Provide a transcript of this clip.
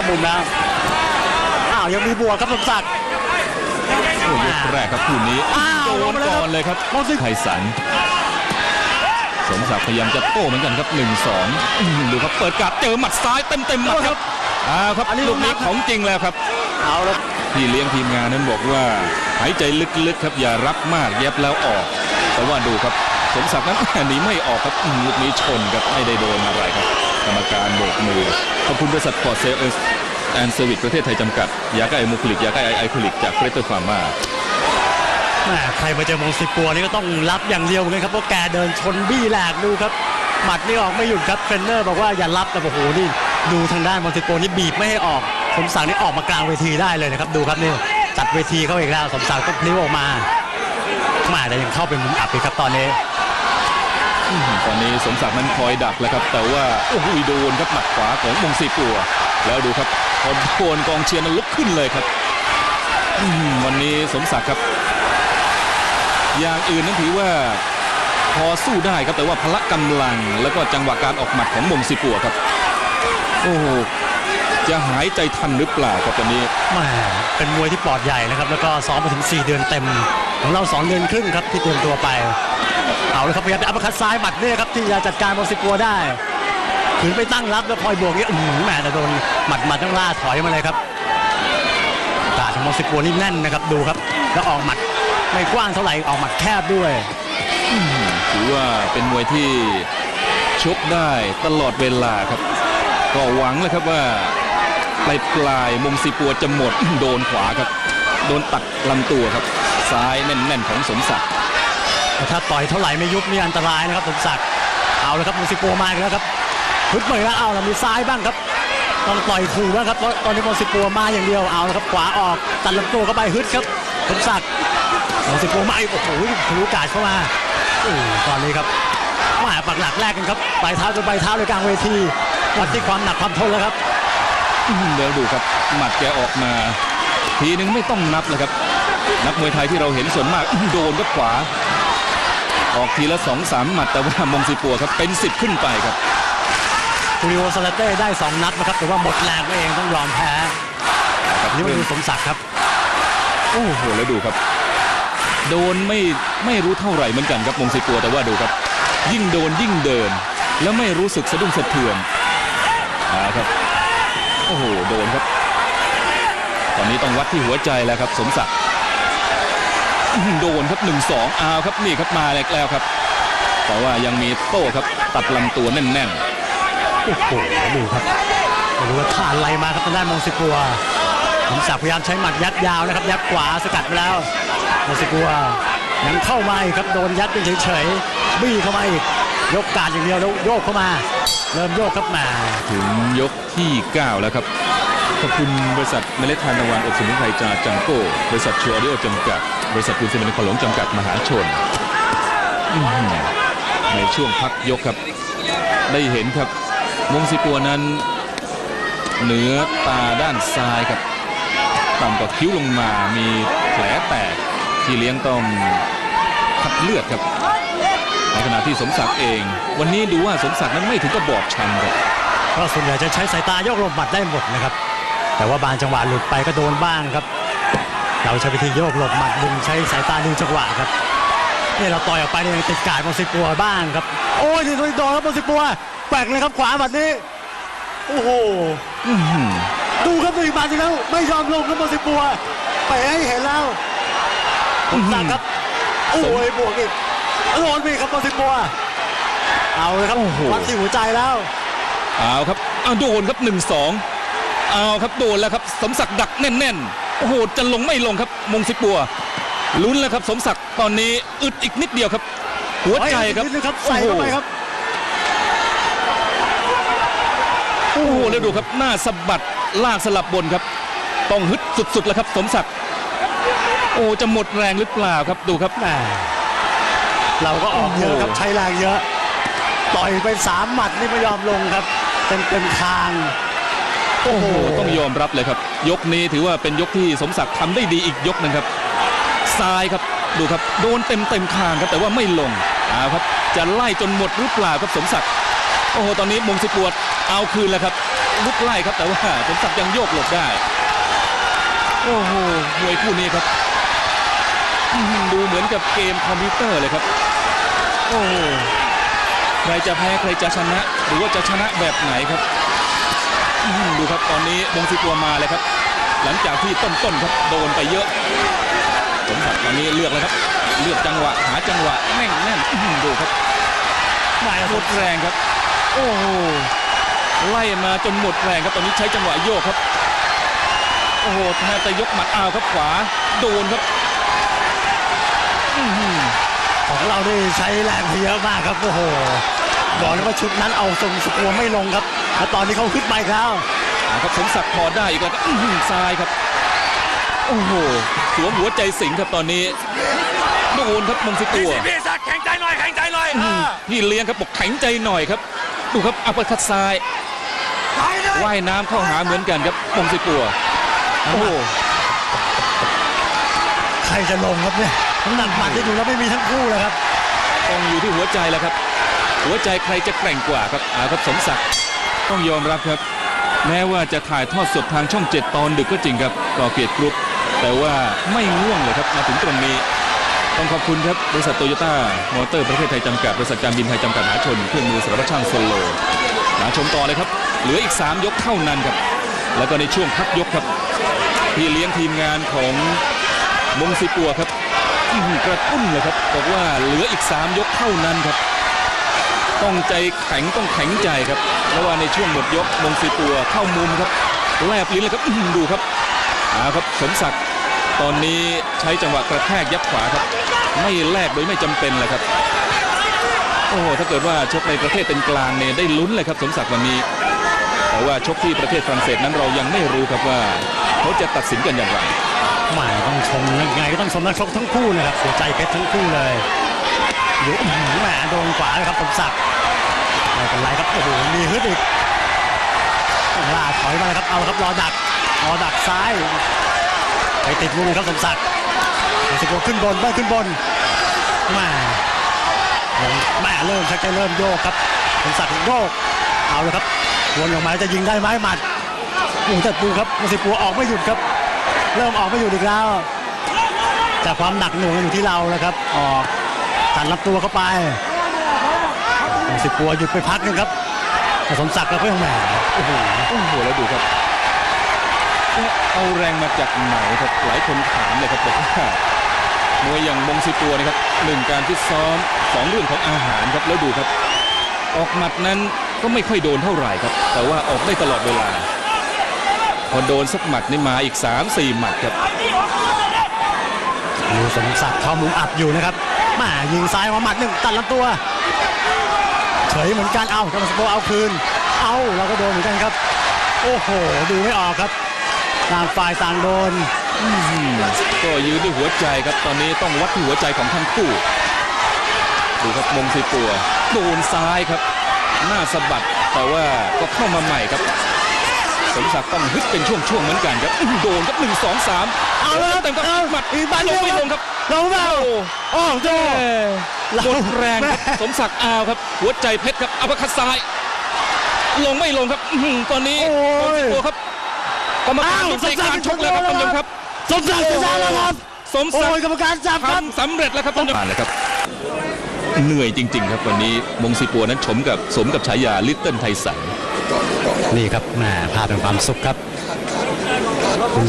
เข้ามุมแล้ว อ้าวยังมีบวกครับสมศักดิ์โอ้ยกแรกครับคู่นี้อ้าวโดลงนไปแล้วก่อนเลยครับมองสิไทสันสมศักดิ์พยายามจะโต้เหมือนกันครับ1นึ่งสองดูครับเปิดกาดเจอหมัดซ้ายเต็มเต็มๆหมัดครับอ้าวครับอันนี้ลูกนี้ลูกนับของจริงแล้วครับเอาแล้วพี่เลี้ยงทีมงานนั้นบอกว่าหายใจลึกๆครับอย่ารับมากเย็บแล้วออก แต่ว่าดูครับสมศักดิ์นั้นหนีไม่ออกครับอืมลูกนี้ชนครับไม่ได้โดนอะไรครับ กรรมการโบกมือ ขอบคุณบริษัทพอร์เซลล์แอนด์เซอร์วิสประเทศไทยจำกัด ยาแก้ไอมูคลิก ยาแก้ไอไอคลิก จากเฟรเตอร์ฟาร์มาแม่ใครมาเจอมงสิปัวนี่ก็ต้องรับอย่างเดียวเหมือนกันครับเพราะแกเดินชนบี้แหลกดูครับหมัดนี่ออกไม่หยุดครับเทรนเนอร์บอกว่าอย่ารับแต่โอ้โหนี่ดูทางด้านมงสิปัวนี่บีบไม่ให้ออกสมศักดิ์นี่ออกมากลางเวทีได้เลยนะครับดูครับนี่จัดเวทีเข้าอีกแล้วสมศักดิ์ก็พลิ้วออกมามาแต่ยังเข้าเป็นมุมอับอีกครับตอนนี้ ตอนนี้สมศักดิ์นั้นคอยดักแล้วครับ แต่ว่าโอ้โหโดนครับหมัดขวาของมงสีปัว แล้วดูครับพอโดนกองเชียร์นั้นลุกขึ้นเลยครับวันนี้สมศักดิ์ครับ อย่างอื่นนั้นถือว่าพอสู้ได้ครับแต่ว่าพละกำลังแล้วก็จังหวะการออกหมัดของมงสีปัวครับ โอ้โหจะหายใจทันหรือเปล่าครับตอนนี้แหม่เป็นมวยที่ปอดใหญ่นะครับ แล้วก็ซ้อมมาถึง 4 เดือนเต็ม ของเรา 2 เดือนครึ่งครับที่เตรียมตัวไป เอาเลยครับพยายามจะอัปเปอร์คัดซ้ายหมัดเนี่ยครับที่จะจัดการบอลสิกัวได้ขืนไปตั้งรับแล้วคอยบวกเนี่ยอื้อแหมแต่โดนหมัดหมัดต้องล่าถอยมาเลยครับกาของบอลสิกัวนี่แน่นนะครับดูครับ แล้วออกหมัดไม่กว้างเท่าไหร่ออกหมัดแคบด้วยถือว่าเป็นมวยที่ชกได้ตลอดเวลาครับ ก็หวังเลยครับว่าปลายปลายมุมสีปัวจะหมดโดนขวาครับ โดนตัดลำตัวครับ ซ้ายแน่นๆของสมศักดิ์ ถ้าต่อยเท่าไหร่ไม่ยุบนี่อันตรายนะครับสมศักดิ์เอาเลยครับมูซิโกมาแล้วครับฮึดใหม่แล้วเอาแล้วมีซ้ายบ้างครับต้องต่อยขู่บ้างครับตอนนี้มูซิโกมาอย่างเดียวเอาแล้วครับขวาออกตัดลำตัวเข้าไปฮึดครับสมศักดิ์มูซิโกมาอีกโอ้โหทะลุกาดเข้ามาอตอนนี้ครับมาปักหลักแรกกันครับปลายเท้าจนปลายเท้าเลยกลางเวทีวัดที่ความหนักความทนแล้วครับอื้อหือแล้วดูครับหมัดแกออกมาทีนึงไม่ต้องนับเลยครับนักมวยไทยที่เราเห็นส่วนมากโดนก็ขวา ออกทีละสองสามหมัดแต่ว่ามงสีปัวครับเป็นสิบขึ้นไปครับคูริโอซาลาเต้ได้สองนัดนะครับแต่ว่าหมดแรงตัวเองต้องยอมแพ้ครับนี่มาดูสมศักดิ์ครับ โอ้โหแล้วดูครับ โดนไม่ไม่รู้เท่าไหร่เหมือนกันครับมงสีปัวแต่ว่าดูครับ ยิ่งโดนยิ่งเดิน แล้วไม่รู้สึกสะดุ้งสะเทือนอ่าครับโอ้โหโดนครับ ตอนนี้ต้องวัดที่หัวใจแล้วครับ สมศักดิ์อื้อหือ โดนครับหนึ่งสองอ้าวครับนี่ครับมาแล้วครับ แต่ว่ายังมีโต้ครับตัดลำตัวแน่นโอ้โหดูครับไม่รู้ว่าท่าอะไรมาครับทางด้านมงสิกัวสมศักดิ์พยายามใช้หมัดยัดยาวนะครับ ยัดขวาสกัดไปแล้วมงสิกัวยังเข้ามาอีกครับโดนยัดเป็นเฉยๆบี้เข้ามาอีกยกการอย่างเดียวแล้วโยกเข้ามา เริ่มโยกครับแหมาๆถึงยกที่ 9 แล้วครับ ขอบคุณบริษัทเมล็ดทานตะวันอบสมุนไพรจากจังโก้บริษัทชัวร์ดิโอจำกัด บริษัทคุณเซมินขอหลงจำกัดมหาชน ในช่วงพักยกครับ ได้เห็นครับมงสีปัวนั้น เหนือตาด้านซ้ายครับต่ำกว่าคิ้วลงมามีแผลแตกที่เลี้ยงต้องคัดเลือดครับในขณะที่สมศักดิ์เอง วันนี้ดูว่าสมศักดิ์นั้นไม่ถึงกับบอบช้ำครับก็ส่วนใหญ่จะใช้สายตายกหลบหมัดได้หมดนะครับ แต่ว่าบางจังหวะหลุดไปก็โดนบ้างครับ เราใช้วิธีโยกหลบหมัดดึงใช้สายตาดึงจังหวะครับนี่เราต่อยออกไปเนี่ยยังติดกาดมงสิปัวบ้างครับ โอ้ยนี่โดนครับมงสิปัวแปลกเลยครับขวาหมัดนี้โอ้โหอื้อหือดูครับดูอีกบาทสิครับไม่ยอมลงครับโมซิปัวไปให้เห็นแล้วผมสั่งครับโอ้ยบวกอีกโดนไปอีกครับโมซิปัวเอาเลยครับวัดที่หัวใจแล้วเอาครับเอาโดนครับหนึ่งสอง เอาครับโดนแล้วครับสมศักดิ์ดักแน่นๆโอ้โหจะลงไม่ลงครับมงสิปัวลุ้นแล้วครับ สมศักดิ์ตอนนี้อึดอีกนิดเดียวครับ หัวใจครับนิดนึงครับใส่เข้าไปครับโอ้โหแล้วดูครับหน้าสะบัดลากสลับบนครับต้องฮึดสุดๆแล้วครับ สมศักดิ์โอ้จะหมดแรงหรือเปล่าครับดูครับแหมเราก็ออกเยอะครับโอ้โหใช้แรงเยอะ ต่อยไปสามหมัดนี่ไม่ยอมลงครับเต็มเต็มคาง โอ้โหต้องยอมรับเลยครับ ยกนี้ถือว่าเป็นยกที่สมศักดิ์ทำได้ดีอีกยกหนึงครับซ้ายครับดูครับโดนเต็มเต็มๆคางครับแต่ว่าไม่ลงเอาครับจะไล่จนหมดหรือเปล่าครับสมศักดิ์โอ้โหตอนนี้มงสิปวดเอาคืนแล้วครับลุกไล่ครับแต่ว่าสมศักดิ์ยังโยกหลบได้โอ้โหมวยคู่นี้ครับอื้อหือดูเหมือนกับเกมคอมพิวเตอร์เลยครับ โอ้โหใครจะแพ้ใครจะชนะ หรือว่าจะชนะแบบไหนครับอื้อหือ ดูครับตอนนี้วงศิตัวมาเลยครับ หลังจากที่ต้นๆครับโดนไปเยอะสมศักดิ์ตอนนี้เลือกเลยครับ เลือกจังหวะหาจังหวะแน่นแน่นอื้อหือดูครับไม่หมดแรงครับ โอ้โหไล่มาจนหมดแรงครับตอนนี้ใช้จังหวะโยกครับ โอ้โหแทบจะยกหมัดอ้าวครับขวาโดนครับอื้อหือของเรานี่ใช้แรงไปเยอะมากครับโอ้โหบอกเลยว่าชุดนั้นเอาทรงสกัวไม่ลงครับ แล้วตอนนี้เขาขึ้นไปแล้วอ่าครับสมศักดิ์พอได้อีกแล้วครับอื้อหือซ้ายครับ โอ้โหสวมหัวใจสิงห์ครับตอนนี้โดนครับมงสิตัวพี่สักดิ์แข็งใจหน่อยแข็งใจหน่อยอื้อหือพี่เลี้ยงครับบอกแข็งใจหน่อยครับ ดูครับอัปเปอร์คัดซ้ายไปเลยว่ายน้ำเข้าหาเหมือนกันครับมงสิตัวโอ้โหใครจะลงครับเนี่ยน้ำหนักหมัดที่ดูแล้วไม่มีทั้งคู่เลยครับต้องอยู่ที่หัวใจแล้วครับ หัวใจใครจะแกร่งกว่าครับอาครับสมศักดิ์ ต้องยอมรับครับ แม้ว่าจะถ่ายทอดสดทางช่องเจ็ดตอนดึกก็จริงครับก่อเกียรติกรุ๊ปแต่ว่าไม่ง่วงเลยครับมาถึงตรงนี้ ต้องขอบคุณครับบริษัทโตโยต้ามอเตอร์ประเทศไทยจำกัดบริษัทการบินไทยจำกัดมหาชนเครื่องมือสารพัดช่างโซโลมาชมต่อเลยครับ เหลืออีก 3 ยกเท่านั้นครับ แล้วก็ในช่วงพักยกครับพี่เลี้ยงทีมงานของมงสิปัวครับกระตุ้นเลยครับบอกว่าเหลืออีก 3 ยกเท่านั้นครับ ต้องใจแข็งต้องแข็งใจครับเพราะว่าในช่วงหมดยกมงสีปัวเข้ามุมครับแลบลิ้นเลยครับดูครับเอาครับสมศักดิ์ตอนนี้ใช้จังหวะกระแทกยับขวาครับ ไม่แลกโดยไม่จำเป็นเลยครับโอ้โหถ้าเกิดว่าชกในประเทศเป็นกลางเนี่ยได้ลุ้นเลยครับ สมศักดิ์วันนี้ แต่ว่าชกที่ประเทศฝรั่งเศสนั้นเรายังไม่รู้ครับว่า เขาจะตัดสินกันอย่างไรหมายต้องชมยังไงก็ต้องชมนักชกทั้งคู่นะครับหัวใจเพชรทั้งคู่เลย เดี๋ยวอื้อหือแหมโดนขวาเลยครับสมศักดิ์ไม่เป็นไรครับโอ้โหมีฮึดอีกลาถอยมาเลยครับเอาครับรอดักรอดักซ้ายไปติดมุมครับสมศักดิ์สมศักดิ์ขึ้นบนได้ขึ้นบนแหม่แหม่เริ่มชักจะเริ่มโยกครับสมศักดิ์โยกเอาเลยครับวนออกมาจะยิงได้ไหมหมัดโอ้โหแต่ดูครับมสิปัวออกไม่หยุดครับ เริ่มออกไม่อยู่อีกแล้วจากความหนักหน่วงอยู่ที่เรานะครับออก ตัดรับตัวเข้าไปสิบปัวหยุดไปพักหนึงครับแต่สมศักดิ์แล้วก็ยังแหมโอ้โหโอ้โหแล้วดูครับเอาแรงมาจากไหนครับหลายคนถามเลยครับบอกว่ามวยอย่างมงสิตัวนะครับหนึ่งการฟิตซ้อมสองเรื่องของอาหารครับแล้วดูครับ ออกหมัดนั้นก็ไม่ค่อยโดนเท่าไหร่ครับ แต่ว่าออกได้ตลอดเวลา พอโดนสักหมัดนี่มาอีก 3-4 หมัดครับดูสมศักดิ์เข้ามุมอับอยู่นะครับ มายิงซ้ายมาหมัดหนึ่งตัดลำตัวเฉยเหมือนกันเอาครับสมศักดิ์เอาคืน เอาเราก็โดนเหมือนกันครับ โอ้โห ดูไม่ออกครับต่างฝ่ายต่างโดนก็ยืนด้วยหัวใจครับตอนนี้ต้องวัดที่หัวใจของทั้งคู่ดูครับมงสิปัวโดนซ้ายครับ หน้าสะบัดแต่ว่าก็เข้ามาใหม่ครับ สมศักดิ์ต้องฮึดเป็นช่วงๆเหมือนกันครับอื้อโดนครับหนึ่งสองสามเอาเลยครับเต็มครับเอาหมัดอีกหมัดลเดีงยวไม่ครับลงครับลงเปล่า โอ้โหหมดแรงครับสมศักดิ์อาวครับ หัวใจเพชรครับอัปคัดซ้าย ลงไม่ลงครับอื้อหือตอนนี้โอ้ย ตัวครับกรรมการอ้าวยุติการชกแล้วครับสมศัท่านกดิ์ผู้ชมครับ สมศักดิ์ชนะแล้วครับ สมโอ้ศักยดิ์กรรมการจับครับทำสำเร็จแล้วครับท่านผู้ชมผ่านแล้วครับ เหนื่อยจริง ๆ ครับวันนี้มงซีปัวนั้นชมกับสมกับฉายาลิตเติ้ลไทสันนี่ครับแหมภาพเป็นความสุขครับคุณ